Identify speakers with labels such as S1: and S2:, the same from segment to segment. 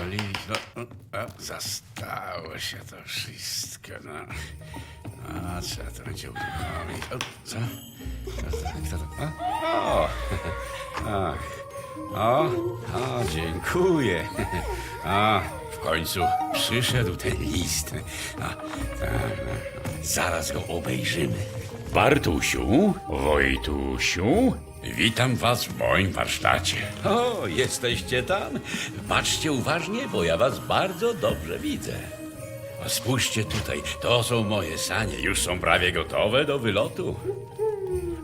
S1: olić. No, o, zastało się to wszystko. No. A trzeba to będzie uruchomić. O, co? Kto to? Kto to? O, o, ach. o, o, dziękuję. A, w końcu przyszedł ten list. A, tak, no. zaraz go obejrzymy. Bartusiu, Wojtusiu, witam was w moim warsztacie. O, jesteście tam? Patrzcie uważnie, bo ja was bardzo dobrze widzę. O, Spójrzcie tutaj, to są moje sanie, już są prawie gotowe do wylotu.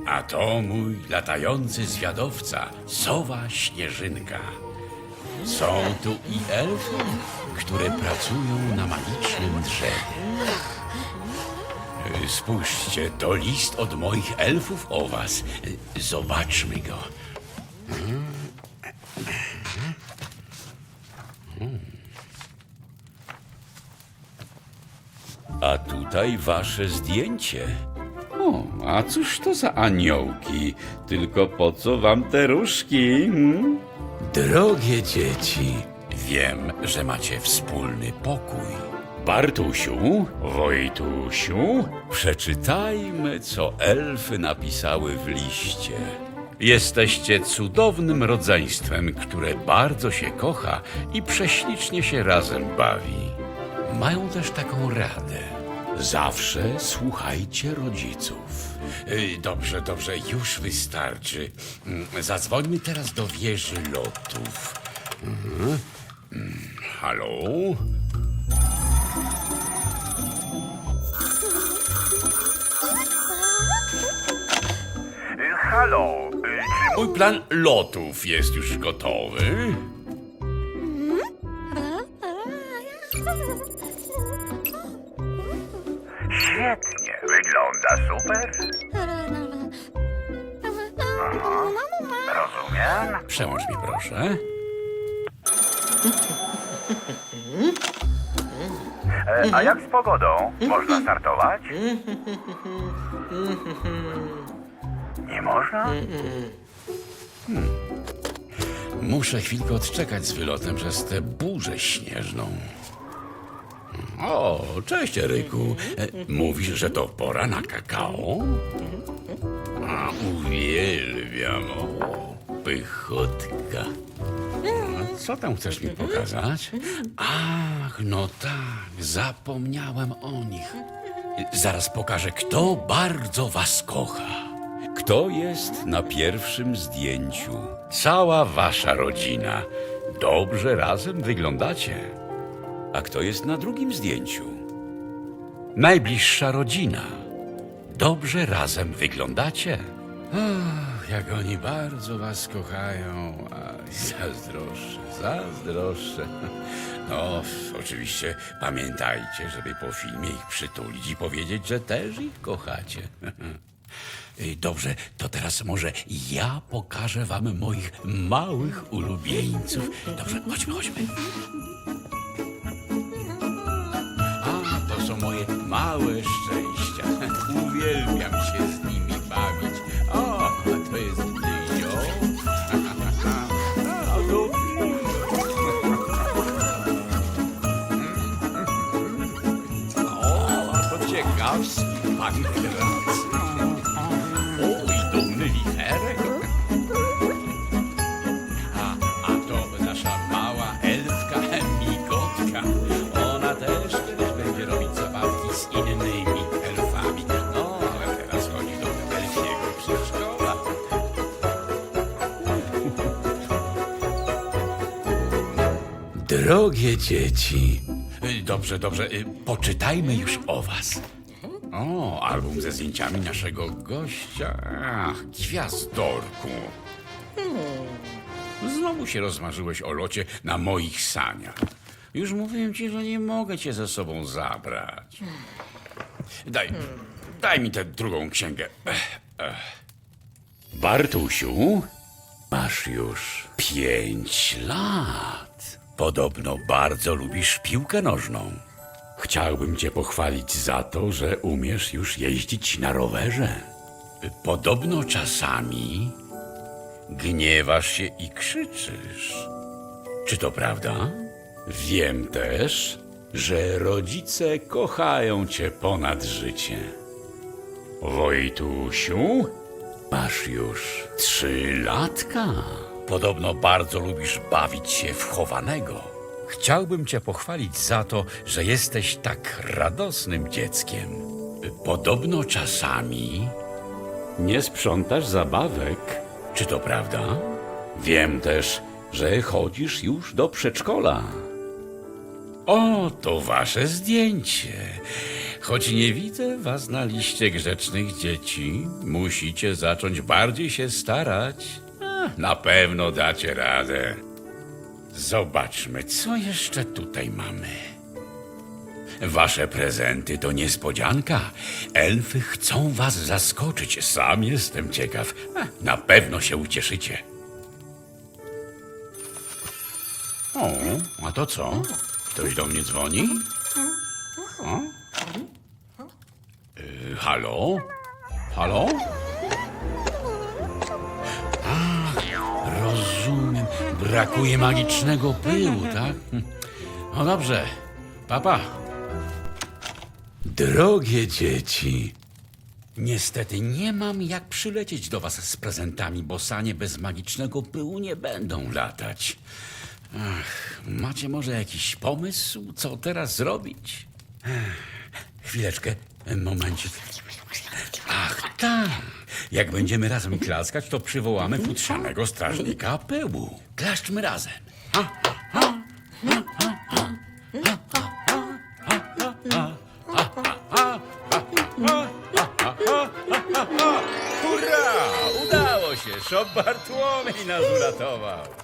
S1: A to mój latający zwiadowca, sowa Śnieżynka. Są tu i elfy, które pracują na magicznym drzewie. Spójrzcie, to list od moich elfów o was. Zobaczmy go. A tutaj wasze zdjęcie. O, a cóż to za aniołki? Tylko po co wam te różki? Hmm? Drogie dzieci, wiem, że macie wspólny pokój. Bartusiu, Wojtusiu, przeczytajmy, co elfy napisały w liście. Jesteście cudownym rodzeństwem, które bardzo się kocha i prześlicznie się razem bawi. Mają też taką radę. Zawsze słuchajcie rodziców. Y, Dobrze, dobrze, już wystarczy. Mm, Zadzwońmy teraz do wieży lotów. Mhm. Mm, Halo?
S2: Halo, czy
S1: Mój plan lotów jest już gotowy.
S2: świetnie, wygląda super? Rozumiem.
S1: Przełącz mi proszę.
S2: E, a jak z pogodą? Można startować? Nie można?
S1: Muszę chwilkę odczekać z wylotem przez tę burzę śnieżną. O, cześć Eryku. E, Mówisz, że to pora na kakao? A, uwielbiam. O, pychotka. Co tam chcesz mi pokazać? Ach, no tak, zapomniałem o nich. Zaraz pokażę, kto bardzo was kocha. Kto jest na pierwszym zdjęciu? Cała wasza rodzina. Dobrze razem wyglądacie. A kto jest na drugim zdjęciu? Najbliższa rodzina. Dobrze razem wyglądacie. Ach, jak oni bardzo was kochają. Aj, zazdroszczę, zazdroszczę. No, oczywiście pamiętajcie, żeby po filmie ich przytulić i powiedzieć, że też ich kochacie. Y, Dobrze, to teraz może ja pokażę wam moich małych ulubieńców. Dobrze, chodźmy, chodźmy. A, to są moje małe szczęścia. Uwielbiam się z nimi bawić. O, to jest Dyzio. A, to O, to ciekawski Drogie dzieci. Dobrze, dobrze, y, poczytajmy już o was. O, album ze zdjęciami naszego gościa. Ach, gwiazdorku. Znowu się rozmarzyłeś o locie na moich saniach. Już mówiłem ci, że nie mogę cię ze sobą zabrać. Daj, daj mi tę drugą księgę. Bartusiu, masz już pięć lat. Podobno bardzo lubisz piłkę nożną. Chciałbym cię pochwalić za to, że umiesz już jeździć na rowerze. Podobno czasami gniewasz się i krzyczysz. Czy to prawda? Wiem też, że rodzice kochają cię ponad życie. Wojtusiu, masz już trzy latka. Podobno bardzo lubisz bawić się w chowanego. Chciałbym cię pochwalić za to, że jesteś tak radosnym dzieckiem. Podobno czasami nie sprzątasz zabawek. Czy to prawda? Wiem też, że chodzisz już do przedszkola. O, to wasze zdjęcie. Choć nie widzę was na liście grzecznych dzieci, musicie zacząć bardziej się starać. Na pewno dacie radę. Zobaczmy, co jeszcze tutaj mamy. Wasze prezenty to niespodzianka. Elfy chcą was zaskoczyć. Sam jestem ciekaw. Na pewno się ucieszycie. O, a to co? Ktoś do mnie dzwoni? O? Y, halo? Halo? Brakuje magicznego pyłu, tak? No dobrze. Papa. Drogie dzieci, niestety nie mam jak przylecieć do was z prezentami, bo sanie bez magicznego pyłu nie będą latać. Ach, macie może jakiś pomysł, co teraz zrobić? Ech, Chwileczkę, momencik. Ach, tak. Jak będziemy razem klaskać, to przywołamy futrzanego strażnika pyłu. Klaszczmy razem. Hurra! Udało się! Szop Bartłomiej nas uratował.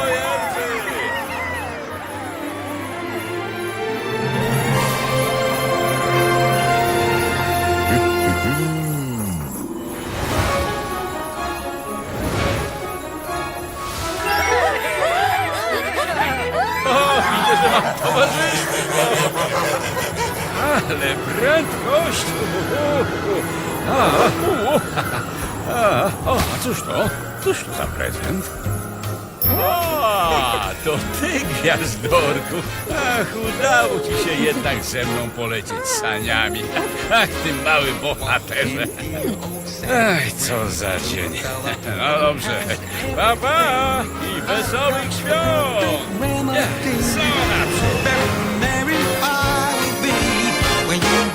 S1: Ale prędkość! A, a, o, a cóż to? Cóż to za prezent? O, to ty, gwiazdorku! Ach, udało ci się jednak ze mną polecieć saniami. Ach, ty mały bohaterze. Ach, co za dzień. No dobrze. Pa, pa i wesołych świąt! Co naprzód?